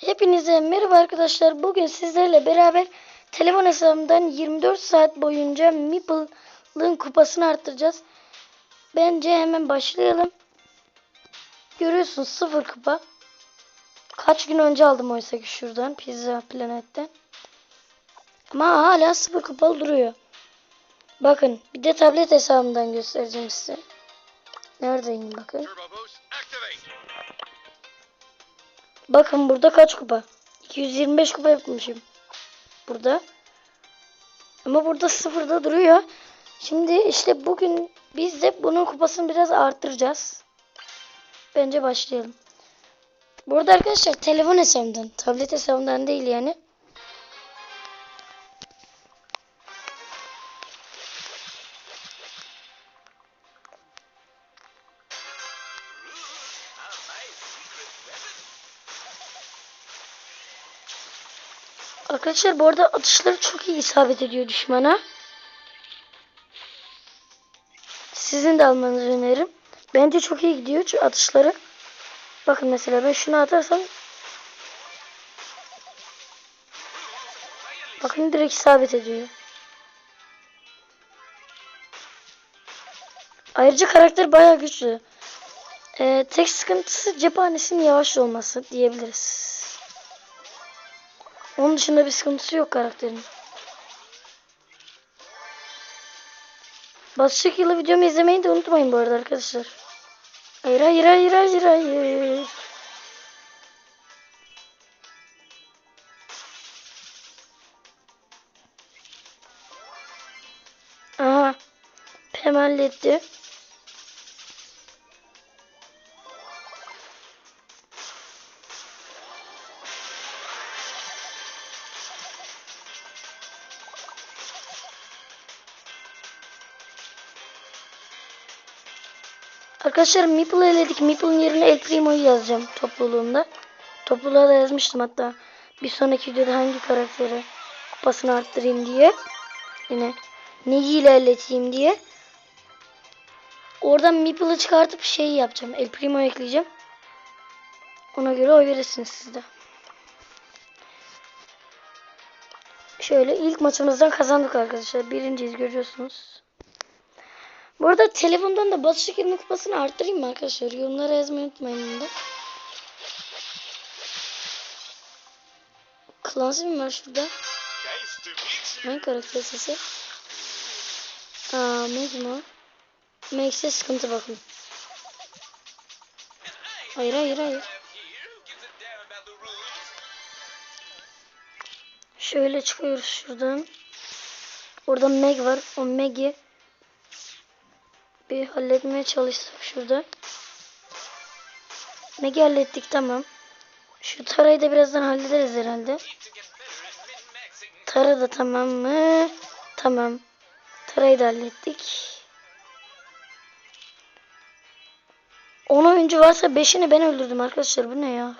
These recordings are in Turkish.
Hepinize merhaba arkadaşlar. Bugün sizlerle beraber telefon hesabımdan 24 saat boyunca Meeple'ın kupasını arttıracağız. Bence hemen başlayalım. Görüyorsunuz sıfır kupa. Kaç gün önce aldım oysa ki şuradan Pizza Planet'ten. Ama hala sıfır kupalı duruyor. Bakın bir de tablet hesabımdan göstereceğim size. Neredeyim bakın. Bakın burada kaç kupa? 225 kupa yapmışım. Burada. Ama burada sıfırda duruyor. Şimdi işte bugün biz de bunun kupasını biraz arttıracağız. Bence başlayalım. Burada arkadaşlar telefon hesabımdan, tablet hesabımdan değil yani. Arkadaşlar bu arada atışları çok iyi isabet ediyor düşmana. Sizin de almanızı öneririm. Bence çok iyi gidiyor şu atışları. Bakın mesela ben şunu atarsam Bakın direkt isabet ediyor. Ayrıca karakter bayağı güçlü. Ee, tek sıkıntısı cephanesinin yavaş olması diyebiliriz. Onun dışında bir sıkıntısı yok karakterin. Basacak yılı videomu izlemeyi de unutmayın bu arada arkadaşlar. Hayır hayır hayır hayır hayır. Aha. Pem halletti. Arkadaşlar Meeple'ı eledik. Meeple'ın yerine El Primo'yu yazacağım topluluğumda. Topluluğa da yazmıştım hatta. Bir sonraki videoda hangi karakteri kupasını arttırayım diye. Yine neyi ilerleteyim diye. Oradan Meeple'ı çıkartıp şeyi yapacağım. El Primo ekleyeceğim. Ona göre oy verirsiniz siz de. Şöyle ilk maçımızdan kazandık arkadaşlar. Birinciyiz görüyorsunuz. Bu arada telefondan da Batı Şeker'in kupasını arttırayım mı arkadaşlar? Yorumlara yazmayı unutmayın bunu da. Clancy mi var şurada? Hangi karakter sesi? Aa Meg mi o? Meg'se sıkıntı bakın. Hayır hayır hayır. Şöyle çıkıyoruz şuradan. Orada Meg var. O Meg'i bir halletmeye çalıştık şurada. Meg'i hallettik tamam. Şu Tara'yı da birazdan hallederiz herhalde. Tara da tamam mı? Tamam. Tara'yı da hallettik. 10 oyuncu varsa 5'ini ben öldürdüm arkadaşlar. Bu ne ya?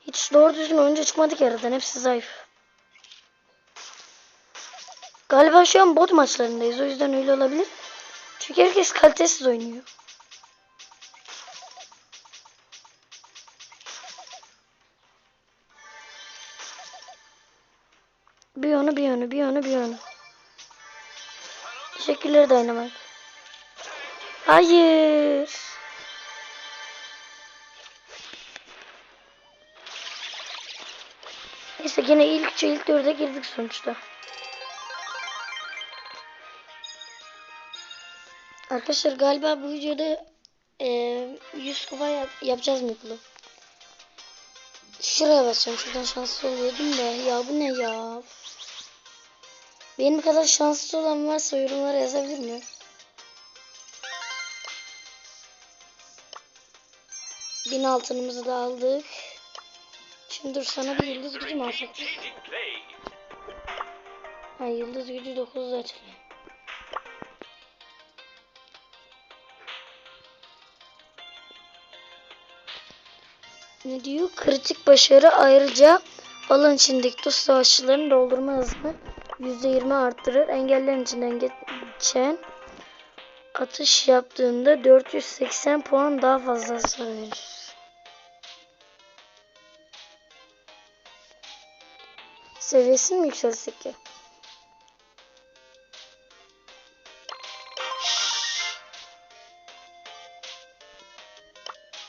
Hiç doğru düzgün oyuncu çıkmadı ki aradan. Hepsi zayıf. Galiba şu an bot maçlarındayız. O yüzden öyle olabilir. Çünkü herkes kalitesiz oynuyor. Bir onu bir onu bir onu bir onu. Teşekkürler Dynamite. Hayır. Neyse gene ilk ilk dörde girdik sonuçta. Arkadaşlar galiba bu videoda e, 100 kupa yap, yapacağız Mutlu. Şuraya basacağım. Şuradan şanslı oluyordum da. Ya bu ne ya? Benim kadar şanslı olan varsa yorumlara yazabilir mi? Bin altınımızı da aldık. Şimdi dur sana bir yıldız gücü mü alsak? Ha yıldız gücü 9 açılıyor. Ne diyor? Kritik başarı ayrıca alan içindeki tuz savaşçılarını doldurma hızını %20 arttırır. Engellerin içinden geçen atış yaptığında 480 puan daha fazla hasar verir. Seviyesini mi yükseltsek ki?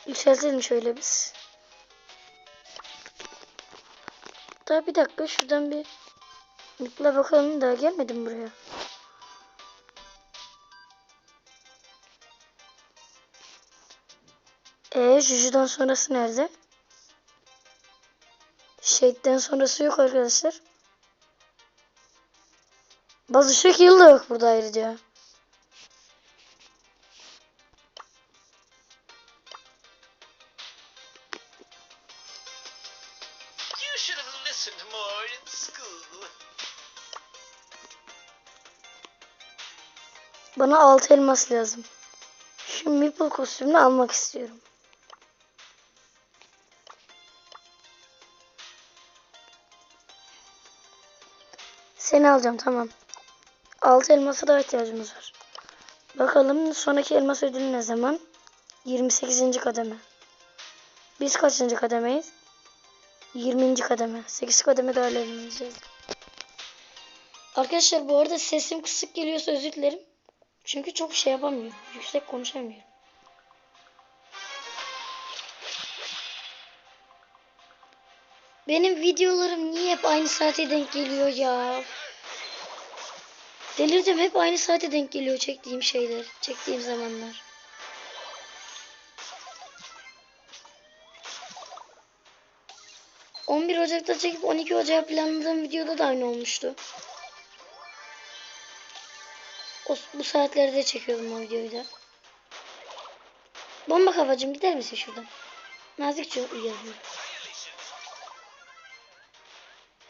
Yükseltelim şöyle biz. Daha bir dakika şuradan bir Mutla bakalım daha gelmedim buraya. Ee, Juju'dan sonrası nerede? Shade'den sonrası yok arkadaşlar. Bazı şekil de yok burada ayrıca. Altı elmas lazım. Şu Meeple kostümünü almak istiyorum. Seni alacağım tamam. Altı elmasa daha ihtiyacımız var. Bakalım sonraki elmas ödülü ne zaman? 28. kademe. Biz kaçıncı kademeyiz? 20. kademe. 8 kademe daha ilerleyeceğiz. Arkadaşlar bu arada sesim kısık geliyorsa özür dilerim. Çünkü çok şey yapamıyorum. Yüksek konuşamıyorum. Benim videolarım niye hep aynı saate denk geliyor ya? Delirdim hep aynı saate denk geliyor çektiğim şeyler, çektiğim zamanlar. ...11 Ocak'ta çekip 12 Ocak'a planladığım videoda da aynı olmuştu. O, bu saatlerde çekiyordum o videoyu da. Bomba kafacım gider misin şuradan? Nazikçe uyarıyor.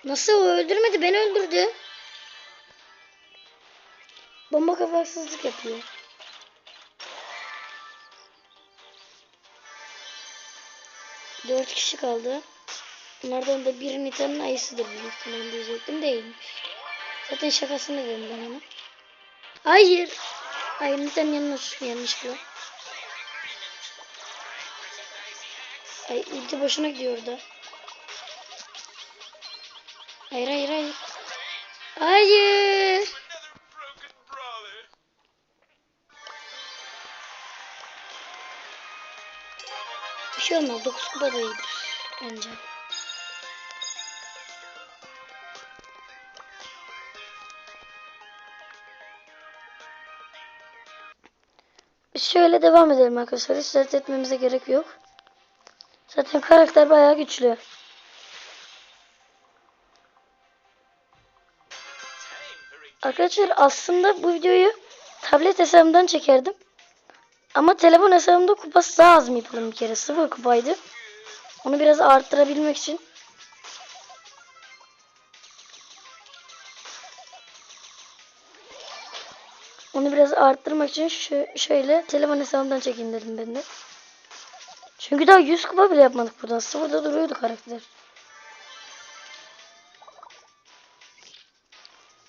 Nasıl o öldürmedi beni öldürdü. Bomba kafa haksızlık yapıyor. Dört kişi kaldı. Bunlardan da biri Nita'nın ayısıdır büyük ihtimalle diyecektim değilmiş. Zaten şakasını dedim ben ona. Hayır. Hayır Nita'nın yanına uçtum yanlışlıkla. Ay ulti boşuna gidiyor orada. Hayır hayır hayır. Hayır. Bir şey olmaz. 9 kupa da iyidir. Bence. Şöyle devam edelim arkadaşlar. Hiç dert etmemize gerek yok. Zaten karakter bayağı güçlü. Arkadaşlar aslında bu videoyu tablet hesabımdan çekerdim. Ama telefon hesabımda kupası daha az Meeple'ın bir kere. Sıfır kupaydı. Onu biraz arttırabilmek için. Onu biraz arttırmak için şu, şöyle telefon hesabımdan çekeyim dedim ben de. Çünkü daha 100 kupa bile yapmadık buradan. Sıfırda duruyordu karakter.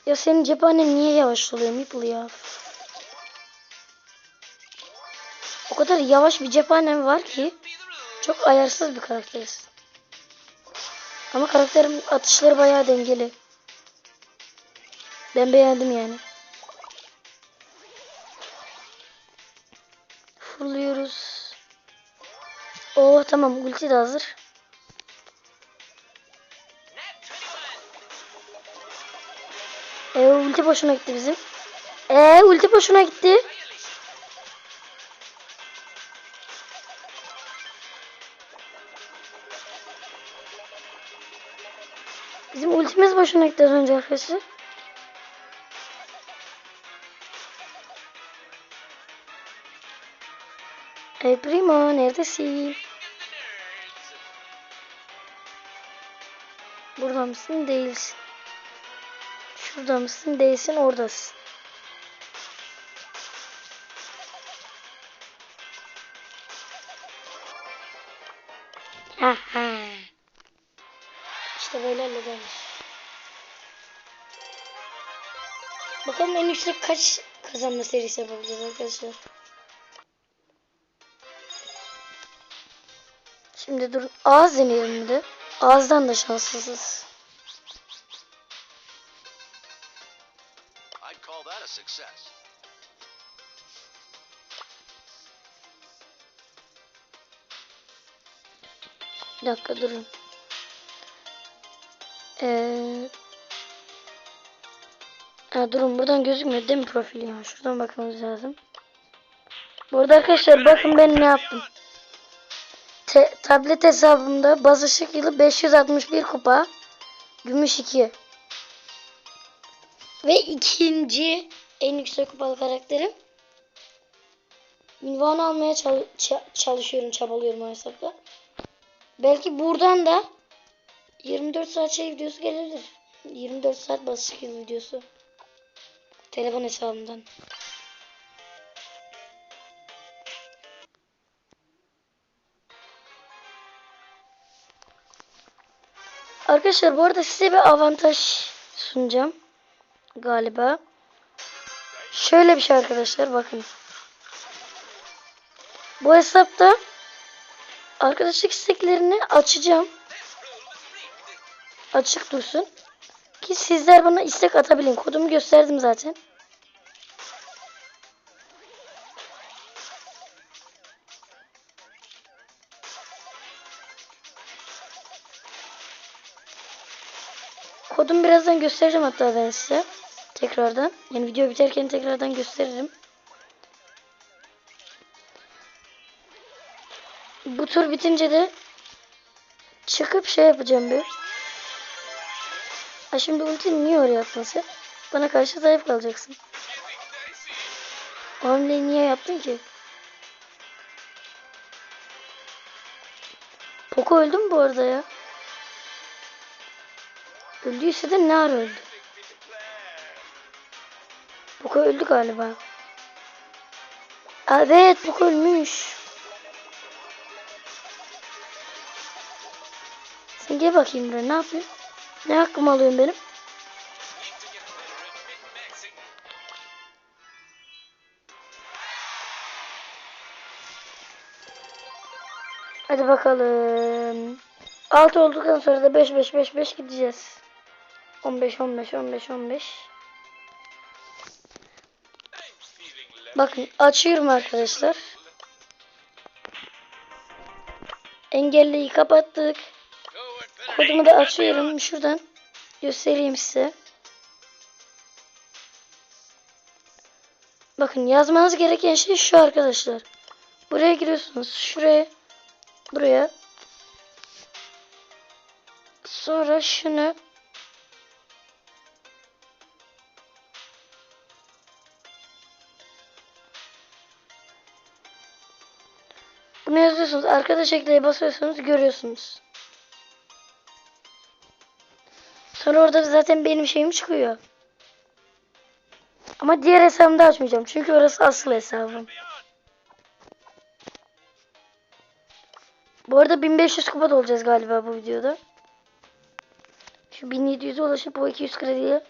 Ya senin cephanen niye yavaş oluyor Meeple ya? O kadar yavaş bir cephanem var ki çok ayarsız bir karakteriz. Ama karakterin atışları bayağı dengeli. Ben beğendim yani. Tamam ulti de hazır. Net 21. E ulti boşuna gitti bizim. E ulti boşuna gitti. Bizim ultimiz boşuna gitti az önce arkadaşlar. Ey Primo neredesin? Burada mısın? Değilsin. Şurada mısın? Değilsin. Oradasın. İşte böyle hallederiz. Bakalım en yüksek kaç kazanma serisi yapabiliriz arkadaşlar. Şimdi dur ağız deneyelim de. Ağızdan da şanssızız. I'd call that a success. Bir dakika durun. Ee, ha, durun buradan gözükmüyor değil mi profil ya? Şuradan bakmamız lazım. Burada arkadaşlar bakın ben ne yaptım. Te- tablet hesabımda baz ışık yılı 561 kupa. Gümüş 2. Ve ikinci en yüksek kupalı karakterim. Ünvan almaya çal- ça- çalışıyorum, çabalıyorum o hesapta. Belki buradan da 24 saat şey videosu gelebilir. 24 saat basışık yıl videosu. Telefon hesabımdan. Arkadaşlar bu arada size bir avantaj sunacağım. Galiba. Şöyle bir şey arkadaşlar bakın. Bu hesapta arkadaşlık isteklerini açacağım. Açık dursun. Ki sizler bana istek atabilin. Kodumu gösterdim zaten. Birazdan göstereceğim hatta ben size. Tekrardan. Yani video biterken tekrardan gösteririm. Bu tur bitince de çıkıp şey yapacağım bir. Ha şimdi ulti niye oraya sen? Bana karşı zayıf kalacaksın. O niye yaptın ki? Poco öldü mü bu arada ya? Öldüyse de ne ara öldü? Poco öldü galiba. Evet Poco ölmüş. Sen gel bakayım buraya ne yapıyorsun? Ne hakkımı alıyorsun benim? Hadi bakalım. 6 olduktan sonra da 5 5 5 5 gideceğiz. 15 15 15 15. Bakın açıyorum arkadaşlar. Engelliyi kapattık. Kodumu da açıyorum. Şuradan göstereyim size. Bakın yazmanız gereken şey şu arkadaşlar. Buraya giriyorsunuz. Şuraya. Buraya. Sonra şunu Bunu yazıyorsunuz. Arkadaş ekleye basıyorsunuz. Görüyorsunuz. Sonra orada zaten benim şeyim çıkıyor. Ama diğer hesabımda açmayacağım. Çünkü orası asıl hesabım. Bu arada 1500 kupa da olacağız galiba bu videoda. Şu 1700'e ulaşıp o 200 krediye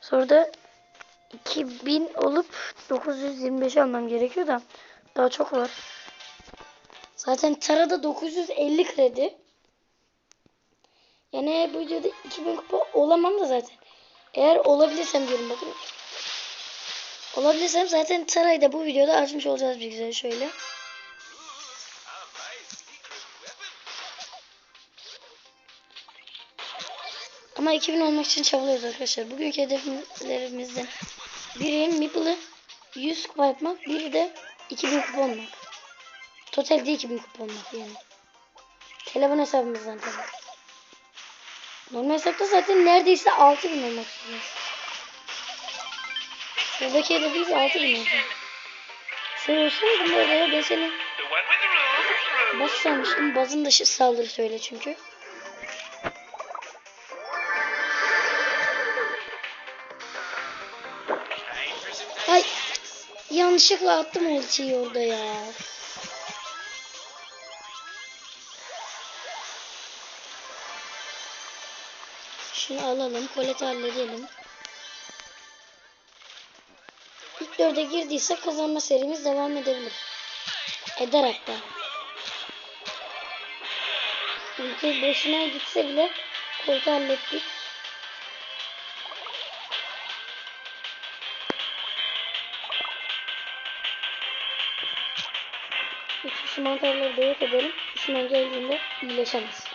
sonra da 2000 olup 925 almam gerekiyor da daha çok var. Zaten Tara'da 950 kredi. Yani bu videoda 2000 kupa olamam da zaten. Eğer olabilirsem diyorum bakın. Olabilirsem zaten Tara'yı da bu videoda açmış olacağız bir güzel şöyle. Ama 2000 olmak için çabalıyoruz arkadaşlar. Bugünkü hedeflerimizden biri Miple'ı 100 kupa yapmak, biri de 2000 kupa olmak. Totalde 2000 kupa olmak yani. Telefon hesabımızdan tabii. Normal hesapta zaten neredeyse 6000 olmak istiyoruz. Şuradaki hedefimiz 6000 olsun. Sen olsun muydun bu arada ya? Ben seni bas sanmıştım. Bazın dışı saldırı söyle çünkü. Ay yanlışlıkla attım ultiyi orada ya. Şunu alalım. Koleti halledelim. İlk 24'e girdiyse kazanma serimiz devam edebilir. Eder hatta. Ülke boşuna gitse bile koltuğu hallettik. Şu mantarları da yok edelim. Düşman geldiğinde iyileşemez.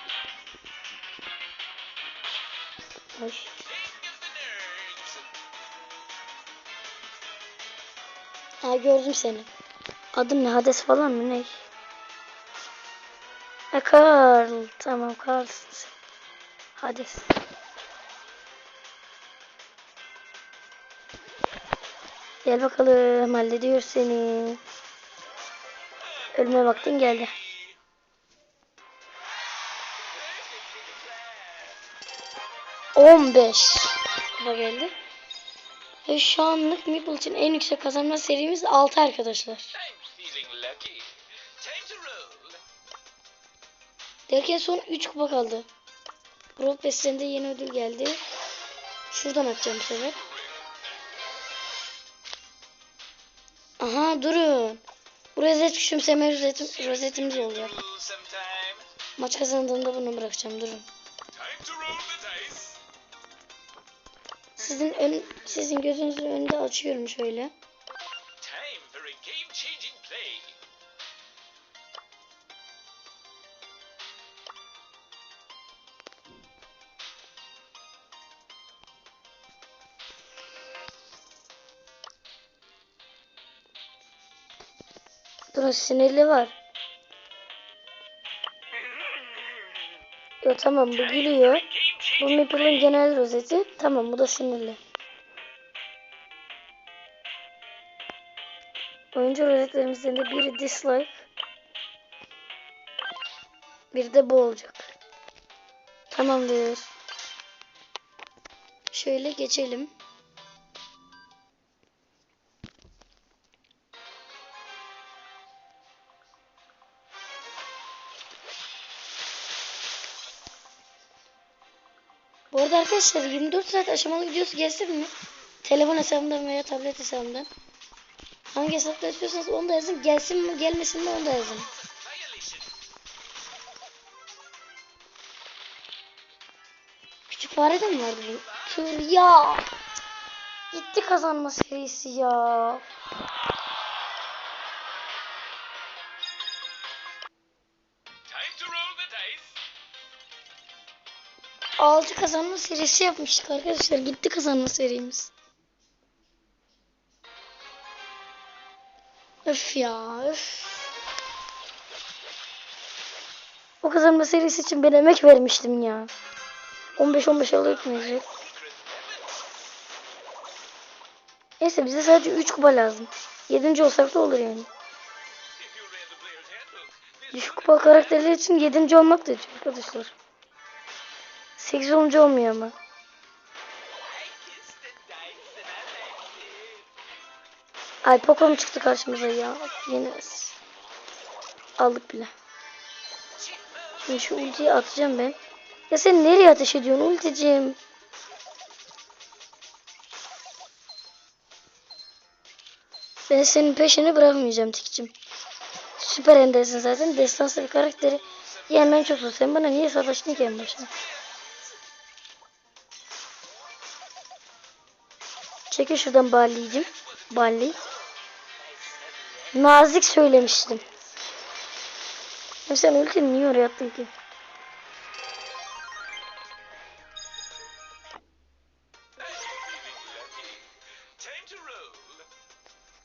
Nerds. Ha gördüm seni. Adın ne? Hades falan mı ne? Ha Karl. Tamam Karl'sın sen. Hades. Gel bakalım hallediyor seni. Ölme vaktin geldi. On beş. Kupa geldi. Ve şu anlık Meeple için en yüksek kazanma serimiz 6 arkadaşlar. Derken son 3 kupa kaldı. Brawl Pass'inde yeni ödül geldi. Şuradan atacağım bu sefer. Aha durun. Bu rozet küçümseme rozetim, rozetimiz sometime. Maç kazandığında bunu bırakacağım durun. Sizin ön, sizin gözünüzün önünde açıyorum şöyle. Durun sinirli var. Yo tamam bu gülüyor. Bu Meeple'ın genel rozeti. Tamam bu da sinirli. Oyuncu rozetlerimizden de biri dislike. Bir de bu olacak. Tamamdır. Şöyle geçelim. Arkadaşlar 24 saat aşamalı videosu gelsin mi? Telefon hesabımdan veya tablet hesabımdan. Hangi hesapta istiyorsanız onu da yazın. Gelsin mi gelmesin mi onu da yazın. Küçük fare de mi vardı bu? Ya. Gitti kazanma serisi ya. 6 kazanma serisi yapmıştık arkadaşlar. Gitti kazanma serimiz. Öf ya öf. O kazanma serisi için ben emek vermiştim ya. 15-15 alıyordum Neyse bize sadece 3 kupa lazım. 7. olsak da olur yani. Düşük kupa karakterler için 7. olmak da arkadaşlar. 8 olunca olmuyor ama. Ay Poco'm çıktı karşımıza ya. Yine aldık bile. Şimdi şu ultiyi atacağım ben. Ya sen nereye ateş ediyorsun ulticim? Ben senin peşini bırakmayacağım tikçim. Süper endersin zaten. Destansı bir karakteri yenmen çok zor. Sen bana niye savaştın ki en başta? Çekil şuradan Barley'cim. Barley. Nazik söylemiştim. Ya sen ultini niye oraya attın ki?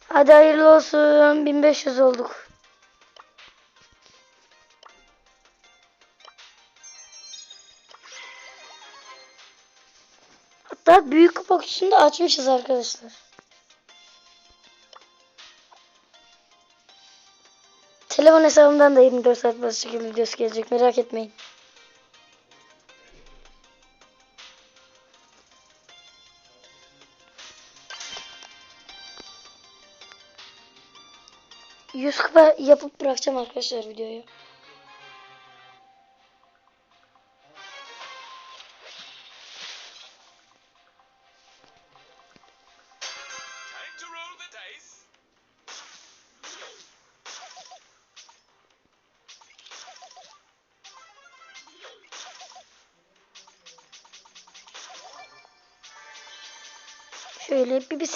Hadi hayırlı olsun. 1500 olduk. Büyük kupa kutusunu da açmışız arkadaşlar. Telefon hesabımdan da 24 saat basit şekilde videosu gelecek merak etmeyin. Yüz kupa yapıp bırakacağım arkadaşlar videoyu.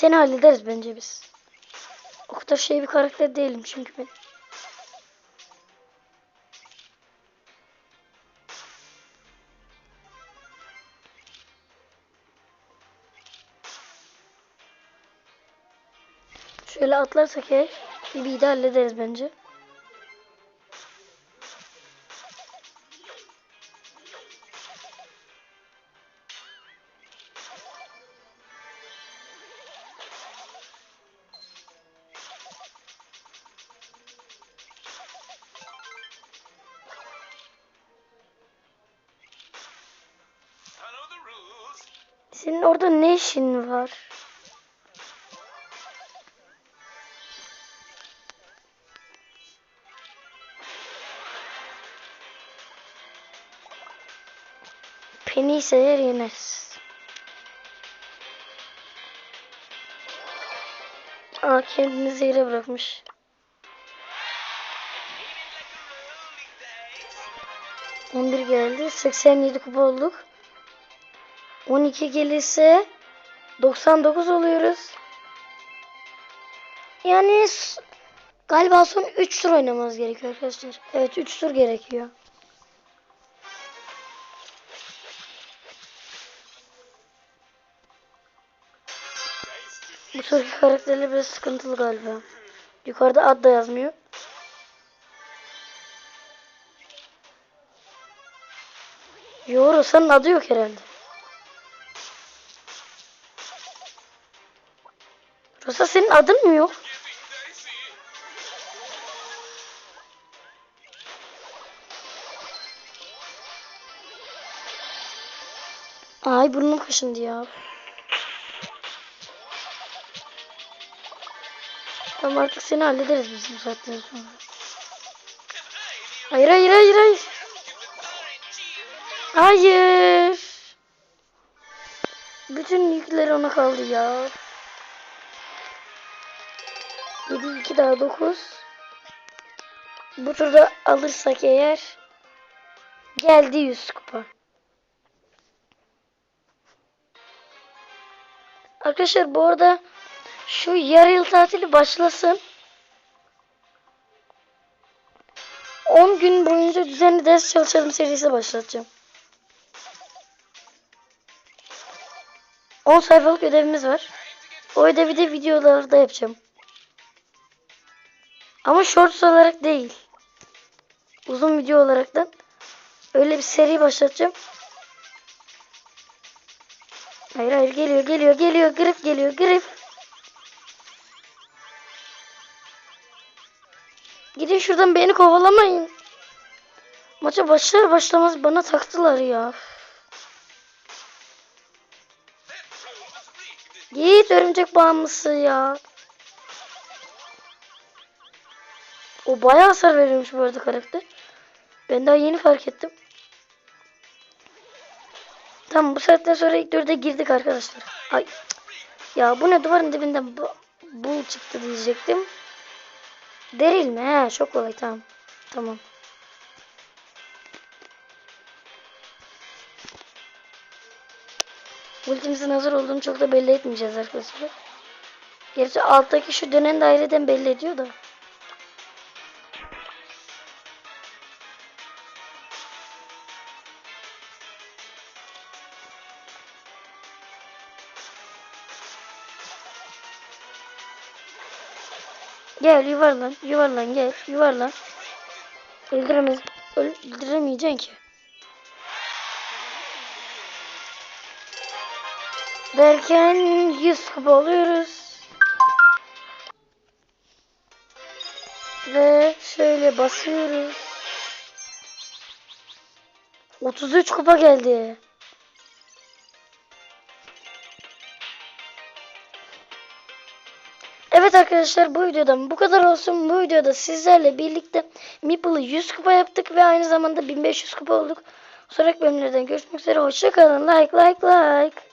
Seni hallederiz bence biz. O kadar şey bir karakter değilim çünkü ben. Şöyle atlarsak eğer Bibi'yi de hallederiz bence. İşin var? Penny ise yer yemez. Aa kendini zehre bırakmış. Dice. 11 geldi. 87 kupa olduk. 12 gelirse 99 oluyoruz. Yani galiba son 3 tur oynamamız gerekiyor arkadaşlar. Evet 3 tur gerekiyor. Bu turki karakterler biraz sıkıntılı galiba. Yukarıda ad da yazmıyor. Yo Rosa'nın adı yok herhalde. Rosa senin adın mı yok? Ay burnum kaşındı ya. Tamam artık seni hallederiz biz bu saatten sonra. Hayır hayır hayır hayır. Hayır. Bütün yükleri ona kaldı ya. 2 daha 9. Bu turda alırsak eğer geldi 100 kupa. Arkadaşlar bu arada şu yarı yıl tatili başlasın. 10 gün boyunca düzenli ders çalışalım serisi başlatacağım. 10 sayfalık ödevimiz var. O ödevi de videolarda yapacağım. Ama shorts olarak değil. Uzun video olaraktan öyle bir seri başlatacağım. Hayır hayır geliyor geliyor geliyor grip geliyor grip. Gidin şuradan beni kovalamayın. Maça başlar başlamaz bana taktılar ya. Git örümcek bağımlısı ya. O bayağı hasar veriyormuş bu arada karakter. Ben daha yeni fark ettim. Tamam bu saatten sonra ilk dörde girdik arkadaşlar. Ay ya bu ne duvarın dibinden bu, bu çıktı diyecektim. Deril mi? He çok kolay tamam. Tamam. Ultimizin hazır olduğunu çok da belli etmeyeceğiz arkadaşlar. Gerçi alttaki şu dönen daireden belli ediyor da. Gel yuvarlan, yuvarlan gel, yuvarlan. Öldüremez, öldüremeyeceksin ki. Derken 100 kupa oluyoruz. Ve şöyle basıyoruz. 33 kupa geldi. Arkadaşlar bu videodan bu kadar olsun. Bu videoda sizlerle birlikte Meeple'ı 100 kupa yaptık ve aynı zamanda 1500 kupa olduk. Sonraki bölümlerden görüşmek üzere. Hoşçakalın. Like like like.